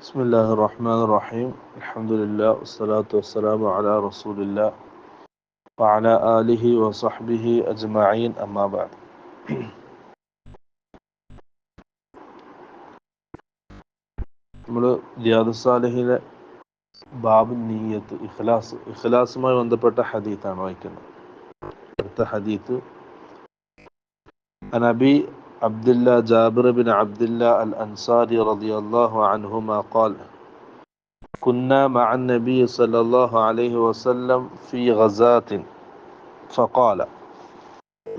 بسم الله الرحمن الرحيم الحمد لله والصلاة والسلام على رسول الله وعلى آله وصحبه أجمعين أما بعد നമ്മൾ റിയാദുസാലഹിലെ ബാബു നീയത്ത് ഇഖ്ലാസ് ഇഖ്ലാസുമായി ബന്ധപ്പെട്ട ഹദീത്താണ് വായിക്കുന്നത് അടുത്ത ഹദീത്ത് عن أبي عبد الله جابر بن عبد الله الأنصاري رضي الله عنهما قال كنا مع النبي صلى الله عليه وسلم في غزاة فقال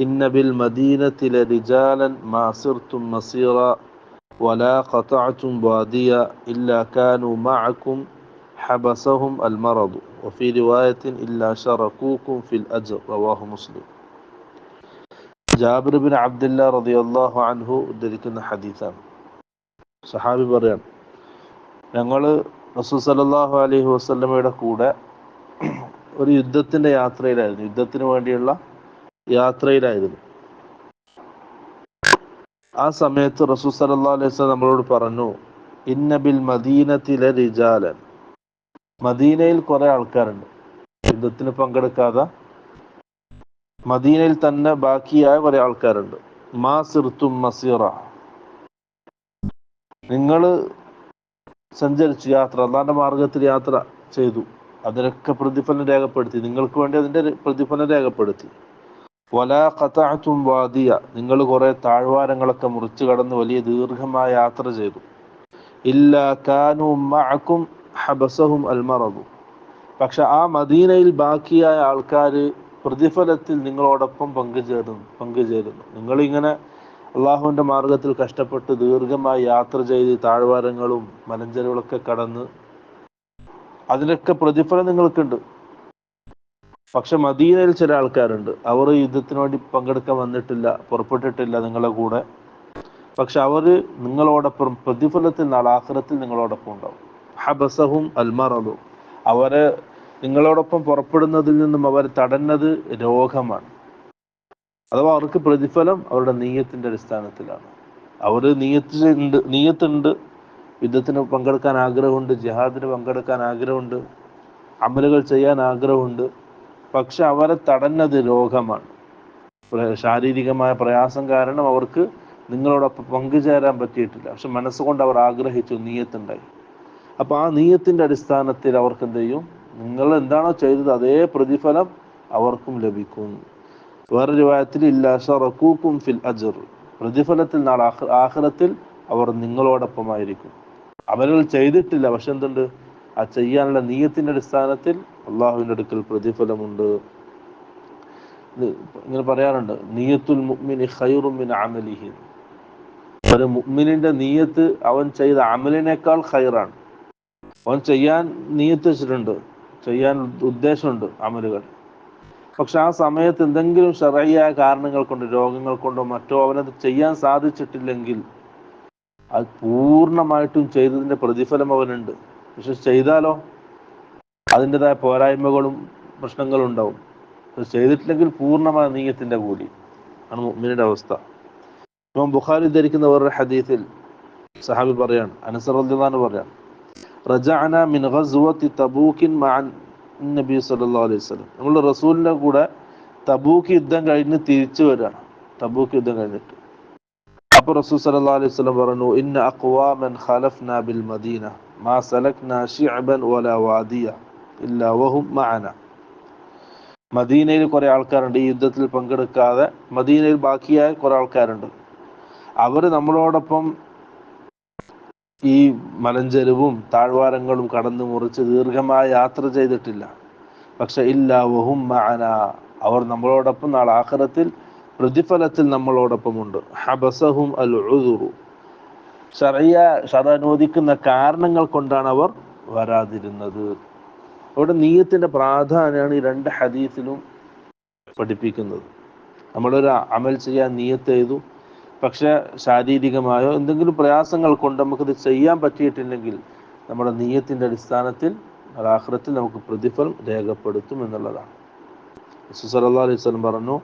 إن بالمدينة لرجالا ما سرتم مصيرا ولا قطعتم واديا إلا كانوا معكم حبسهم المرض وفي رواية إلا شركوكم في الأجر رواه مسلم. ജാബിർ അബ്ദുല്ല റളിയല്ലാഹു അൻഹു ഉദ്ധരിക്കുന്ന ഹദീസാണ്. സഹാബി പറയാണ് ഞങ്ങൾ റസൂൽ സല്ലല്ലാഹു അലഹി വസ്ലമയുടെ കൂടെ ഒരു യുദ്ധത്തിന്റെ യാത്രയിലായിരുന്നു. യുദ്ധത്തിന് വേണ്ടിയുള്ള യാത്രയിലായിരുന്നു. ആ സമയത്ത് റസൂൽ സല്ലല്ലാഹു അലൈഹി വസല്ലം നമ്മളോട് പറഞ്ഞു ഇന്നബിൽ മദീനത്തിലെ റിജാലൻ മദീനയിൽ കുറെ ആൾക്കാരുണ്ട്. യുദ്ധത്തിന് പങ്കെടുക്കാതെ മദീനയിൽ തന്നെ ബാക്കിയായ കുറെ ആൾക്കാരുണ്ട്. മാ സിർത്തും മസീറ. നിങ്ങൾ സഞ്ചരിച്ചു യാത്ര അള്ളാന്റെ മാർഗത്തിൽ യാത്ര ചെയ്തു. അതിനൊക്കെ പ്രതിഫലം രേഖപ്പെടുത്തി. നിങ്ങൾക്ക് വേണ്ടി അതിന്റെ പ്രതിഫലം രേഖപ്പെടുത്തി. വല കഥാത്തും വാദിയ. നിങ്ങൾ കുറെ താഴ്വാരങ്ങളൊക്കെ മുറിച്ചു കടന്ന് വലിയ ദീർഘമായ യാത്ര ചെയ്തു. ഇല്ല കാനും മഅക്കും ഹബസഹും അൽമറബു പക്ഷെ ആ മദീനയിൽ ബാക്കിയായ ആൾക്കാർ പ്രതിഫലത്തിൽ നിങ്ങളോടൊപ്പം പങ്കുചേരുന്നു പങ്കുചേരുന്നു നിങ്ങളിങ്ങനെ അള്ളാഹുവിന്റെ മാർഗത്തിൽ കഷ്ടപ്പെട്ട് ദീർഘമായി യാത്ര ചെയ്ത് താഴ്വാരങ്ങളും മലഞ്ചെരുകളൊക്കെ കടന്ന് അതിനൊക്കെ പ്രതിഫലം നിങ്ങൾക്കുണ്ട്. പക്ഷെ മദീനയിൽ ചില ആൾക്കാരുണ്ട്. അവർ യുദ്ധത്തിന് വേണ്ടി പങ്കെടുക്കാൻ വന്നിട്ടില്ല പുറപ്പെട്ടിട്ടില്ല നിങ്ങളുടെ കൂടെ. പക്ഷെ അവർ നിങ്ങളോടൊപ്പം പ്രതിഫലത്തിൽ നാളാഖിറത്തിൽ നിങ്ങളോടൊപ്പം ഉണ്ടാവും. ഹബസഹും അൽമറതും അവരെ നിങ്ങളോടൊപ്പം പുറപ്പെടുന്നതിൽ നിന്നും അവർ തടഞ്ഞത് രോഗമാണ്. അഥവാ അവർക്ക് പ്രതിഫലം അവരുടെ നീയത്തിന്റെ അടിസ്ഥാനത്തിലാണ്. അവർ നീയത്തിലുണ്ട് നീയത്തുണ്ട്. യുദ്ധത്തിന് പങ്കെടുക്കാൻ ആഗ്രഹമുണ്ട് ജിഹാദിന് പങ്കെടുക്കാൻ ആഗ്രഹമുണ്ട് അമലുകൾ ചെയ്യാൻ ആഗ്രഹമുണ്ട്. പക്ഷെ അവരെ തടഞ്ഞത് രോഗമാണ്. ശാരീരികമായ പ്രയാസം കാരണം അവർക്ക് നിങ്ങളോടൊപ്പം പങ്കുചേരാൻ പറ്റിയിട്ടില്ല. പക്ഷെ മനസ്സുകൊണ്ട് അവർ ആഗ്രഹിച്ചു നീയത്തുണ്ടായി. അപ്പൊ ആ നീയത്തിന്റെ അടിസ്ഥാനത്തിൽ അവർക്ക് എന്ത് ചെയ്യും? നിങ്ങൾ എന്താണോ ചെയ്തത് അതേ പ്രതിഫലം അവർക്കും ലഭിക്കും. വേറെ രൂപത്തിൽ ഇല്ല ഷറക്കൂക്കും ഫിൽ അജർ. പ്രതിഫലത്തിൽ നാളെ ആഹ്റത്തിൽ അവർ നിങ്ങളോടൊപ്പമായിരിക്കും. അവരുകൾ ചെയ്തിട്ടില്ല പക്ഷെ എന്തുണ്ട്? ആ ചെയ്യാനുള്ള നീയത്തിന്റെ അടിസ്ഥാനത്തിൽ അള്ളാഹുവിന്റെ അടുക്കൽ പ്രതിഫലമുണ്ട്. ഇങ്ങനെ പറയാറുണ്ട് നീയത്തുൽ മുഅ്മിനി ഖൈറും മിൻ അമലിഹി ഒരു മുഅ്മിനിന്റെ നീയത്ത് അവൻ ചെയ്ത അമലിനേക്കാൾ ഖൈറാണ്. അവൻ ചെയ്യാൻ നീയത്ത് വെച്ചിട്ടുണ്ട്. ചെയ്യാൻ ഉദ്ദേശമുണ്ട് അമലുകൾ. പക്ഷെ ആ സമയത്ത് എന്തെങ്കിലും ഷറയായ കാരണങ്ങൾ കൊണ്ട് രോഗങ്ങൾ കൊണ്ടോ മറ്റോ അവനത് ചെയ്യാൻ സാധിച്ചിട്ടില്ലെങ്കിൽ അത് പൂർണമായിട്ടും ചെയ്തതിന്റെ പ്രതിഫലം അവനുണ്ട്. പക്ഷെ ചെയ്താലോ? അതിന്റെതായ പോരായ്മകളും പ്രശ്നങ്ങളും ഉണ്ടാവും. ചെയ്തിട്ടില്ലെങ്കിൽ പൂർണമായ നീയത്തിന്റെ കൂടി. ആണ് മുഅ്മിനിന്റെ അവസ്ഥ. ഇപ്പം ബുഖാരി ധരിക്കുന്ന വേറൊരു ഹദീസിൽ സഹാബി പറയാണ് അനുസർ റളിയല്ലാഹു പറയാണ് റജഅന മിൻ ഗസ്വത്തി തബൂക്കിൻ മഅൻ നബി സല്ലല്ലാഹു അലൈഹി വസല്ലം. നമ്മൾ റസൂലിന്റെ കൂടെ തബൂക്ക് യുദ്ധം കഴിഞ്ഞ് തിരിച്ചു വരികയാണ് തബൂക്ക് യുദ്ധം കഴിഞ്ഞിട്ട്. അപ്പോൾ റസൂൽ സല്ലല്ലാഹു അലൈഹി വസല്ലം പറഞ്ഞു ഇന്ന അഖ്വാമൻ ഖലഫ്ന ബിൽ മദീന. മാ സലക്ന ശിഅബൻ വലാ വാദിയ ഇല്ലാ വഹും മഅന. മദീനയിൽ കുറെ ആൾക്കാരുണ്ട്. ഈ യുദ്ധത്തിൽ പങ്കെടുക്കാതെ മദീനയിൽ ബാക്കിയായ കുറെ ആൾക്കാരുണ്ട്. അവർ നമ്മളോടൊപ്പം ഈ മലഞ്ചെരുവും താഴ്വാരങ്ങളും കടന്നു മുറിച്ച് ദീർഘമായ യാത്ര ചെയ്തിട്ടില്ല. പക്ഷെ ഇല്ല വഹും മാന അവർ നമ്മളോടൊപ്പം നാളെ ആഖിറത്തിൽ പ്രതിഫലത്തിൽ നമ്മളോടൊപ്പമുണ്ട്. ഹബസഹും അൽ ഉദുറു ഷറിയ ഷറ അനുവദിക്കുന്ന കാരണങ്ങൾ കൊണ്ടാണ് അവർ വരാതിരുന്നത്. അവിടെ നീയത്തിന്റെ പ്രാധാന്യമാണ് ഈ രണ്ട് ഹദീസിലും പഠിപ്പിക്കുന്നത്. നമ്മളൊരു അമൽ ചെയ്യാൻ നീയത്ത് ചെയ്തു പക്ഷെ ശാരീരികമായോ എന്തെങ്കിലും പ്രയാസങ്ങൾ കൊണ്ട് നമുക്കത് ചെയ്യാൻ പറ്റിയിട്ടില്ലെങ്കിൽ നമ്മുടെ നീയത്തിന്റെ അടിസ്ഥാനത്തിൽ ആഖിറത്തിൽ നമുക്ക് പ്രതിഫലം രേഖപ്പെടുത്തും എന്നുള്ളതാണ്. സല്ലല്ലാഹു അലൈഹി വസല്ലം പറഞ്ഞു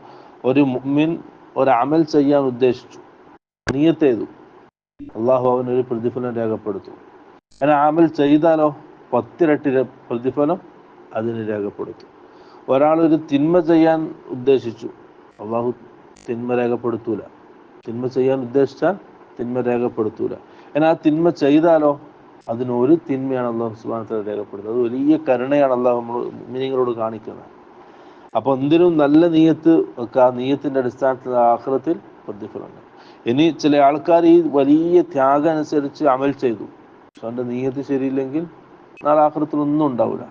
ഒരു മുഅ്മിൻ ഒരു അമൽ ചെയ്യാൻ ഉദ്ദേശിച്ചു നീയത്ത് ചെയ്തു അള്ളാഹു അവനൊരു പ്രതിഫലം രേഖപ്പെടുത്തും. അങ്ങനെ അമൽ ചെയ്താലോ? പത്തിരട്ടി പ്രതിഫലം അതിന് രേഖപ്പെടുത്തും. ഒരാൾ ഒരു തിന്മ ചെയ്യാൻ ഉദ്ദേശിച്ചു അള്ളാഹു തിന്മ രേഖപ്പെടുത്തൂല. തിന്മ ചെയ്യാൻ ഉദ്ദേശിച്ചാൽ തിന്മ രേഖപ്പെടുത്തൂല. എന്നാൽ ആ തിന്മ ചെയ്താലോ? അതിനൊരു തിന്മയാണ് അള്ളാഹു സുബാനത്തെ രേഖപ്പെടുത്തുന്നത്. അത് വലിയ കരുണയാണ് അള്ളാഹു നമ്മൾ മിനിങ്ങളോട് കാണിക്കുന്നത്. അപ്പൊ എന്തിനും നല്ല നീയത്ത് ഒക്കെ ആ നീയത്തിന്റെ അടിസ്ഥാനത്തിൽ ആഹ്ലത്തിൽ പ്രതിഫലമുണ്ട്. ഇനി ചില ആൾക്കാർ ഈ വലിയ ത്യാഗം അനുസരിച്ച് അമൽ ചെയ്തു. പക്ഷെ നീയത്ത് ശരിയില്ലെങ്കിൽ നാളെ ആഹ്ലത്തിൽ ഒന്നും ഉണ്ടാവില്ല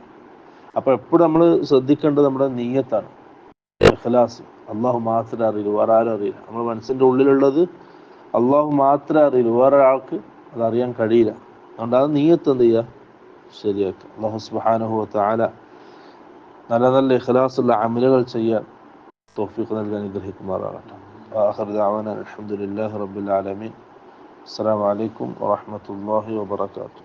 അപ്പൊ എപ്പോഴും നമ്മൾ ശ്രദ്ധിക്കേണ്ടത് നമ്മുടെ നീയത്താണ്. ഇഖ്ലാസ്. അള്ളാഹു മാത്രമേ അറിയൂ വേറെ ആരും അറിയില്ല നമ്മുടെ മനസ്സിന്റെ ഉള്ളിലുള്ളത് അള്ളാഹു മാത്രമേ അറിയൂ വേറെ ആൾക്ക് അത് അറിയാൻ കഴിയില്ല അതുകൊണ്ട് അത് നീയത്ത് എന്ത് ചെയ്യുക ശരിയാക്കുക അള്ളാഹു സുബ്ഹാനഹു താല നല്ല നല്ല ഇഖ്ലാസുള്ള അമലുകൾ ചെയ്യാൻ തോഫീഖ് നൽകാൻ അനുഗ്രഹിക്കുമാറാകട്ടെ آخر دعوانا الحمد لله رب العالمين السلام عليكم ورحمة الله وبركاته